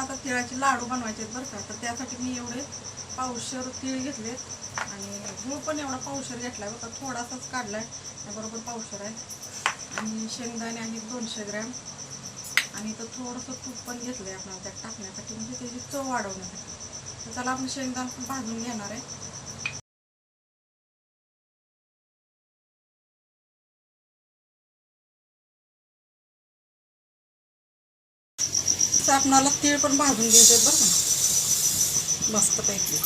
आता तिळाचे लाडू बनवायचे आहेत बरं का. तर त्यासाठी मी एवढे पावशर तीळ घेतलेत. आणि गूळ पण एवढा पावशर घेतला बघा थोडासाच काढला आहे बरोबर पावशर आहे. आणि शेंगदाणे आहेत दोनशे ग्रॅम. आणि इथं थोडंसं तूप पण घेतलं आहे आपण त्यात टाकण्यासाठी म्हणजे त्याची चव वाढवण्यासाठी. तर चला आपण शेंगदाण पण भाजून घेणार आहे. तर आपणाला तीळ पण भाजून घ्यायचे बरं का. मस्तपैकी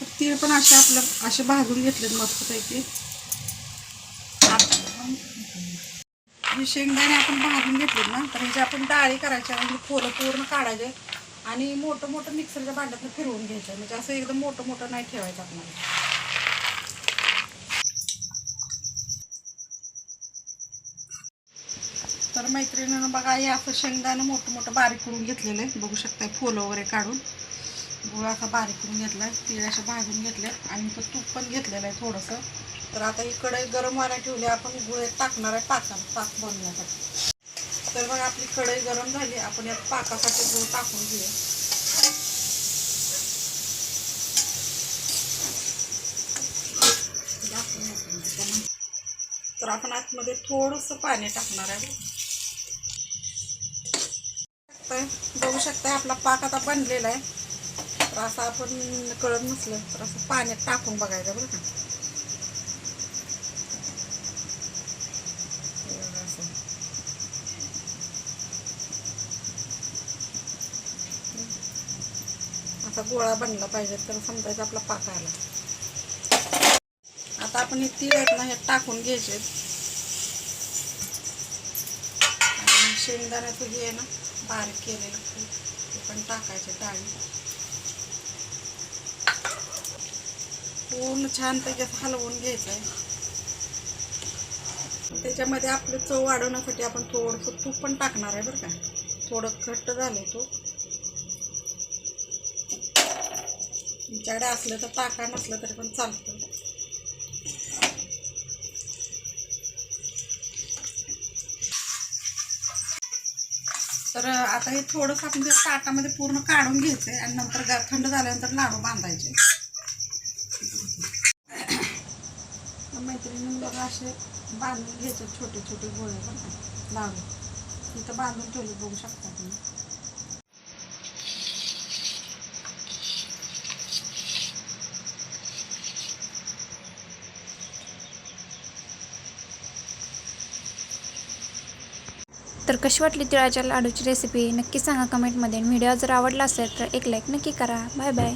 तर तीळ पण असे आपलं असे भाजून घेतलेत मस्तपैकी हे शेंगदाणे आपण भाजून घेतलेत ना तर जे आपण डाळी करायच्या म्हणजे फोलं पूर्ण काढायचे. आणि मोठं मोठं मिक्सरच्या भांड्यातनं फिरवून घ्यायचं. म्हणजे असं एकदम मोठं मोठं नाही ठेवायचं आपल्याला. तर मैत्रिणीनं बघा हे असं शेंगदाणं मोठं मोठं बारीक करून घेतलेलं आहे. बघू शकताय फुलं वगैरे काढून. गुळ असा बारीक करून घेतला आहे तीळ अशा भाजून घेतल्या आणि तो तूप पण घेतलेलं आहे थोडंसं. तर आता इकडे गरम व्हायला ठेवले. आपण गुळ टाकणार आहे पाकाला पाक बनवण्यासाठी. तर मग आपली कढई गरम झाली आपण यात पाकासाठी गुळ टाकून घेऊया. तर आपण आतमध्ये थोडंसं पाणी टाकणार आहे. बघू शकता आपला पाक आता बनलेला आहे. तर असं आपण कळत नसलं तर असं पाण्यात टाकून बघायचं बरं का हे बघा असं. असा गोळा बनला पाहिजे तर समजायचं आपला पाक आला. आता आपण हे तीळ आहेत ना हे टाकून घ्यायचे. आणि शेंगदाण्याचं हे ना बारीक केलेलं ते पण टाकायचे डाळी. पूर्ण छान त्याच्यात हलवून घ्यायचं आहे त्याच्यामध्ये आपलं चव वाढवण्यासाठी आपण थोडंसं तूप पण टाकणार आहे बरं का. थोडं घट्ट झालं तूप. तुमच्याकडे असलं तर टाका नसलं तरी पण चालतं. तर आता हे थोडंसं आपण त्या ताटामध्ये पूर्ण काढून घ्यायचं आहे आणि नंतर थंड झाल्यानंतर लाडू बांधायचे. मैत्रिणी बघा असे बांधून घ्यायचे छोटे छोटे गोळे पण लाडू. इथं बांधून ठेवले बघू शकता तुम्ही. तर कशी वाटली तिळाच्या लाडूची रेसिपी नक्की सांगा कमेंटमध्ये व्हिडिओ जर आवडला असेल तर एक लाईक नक्की करा. Bye bye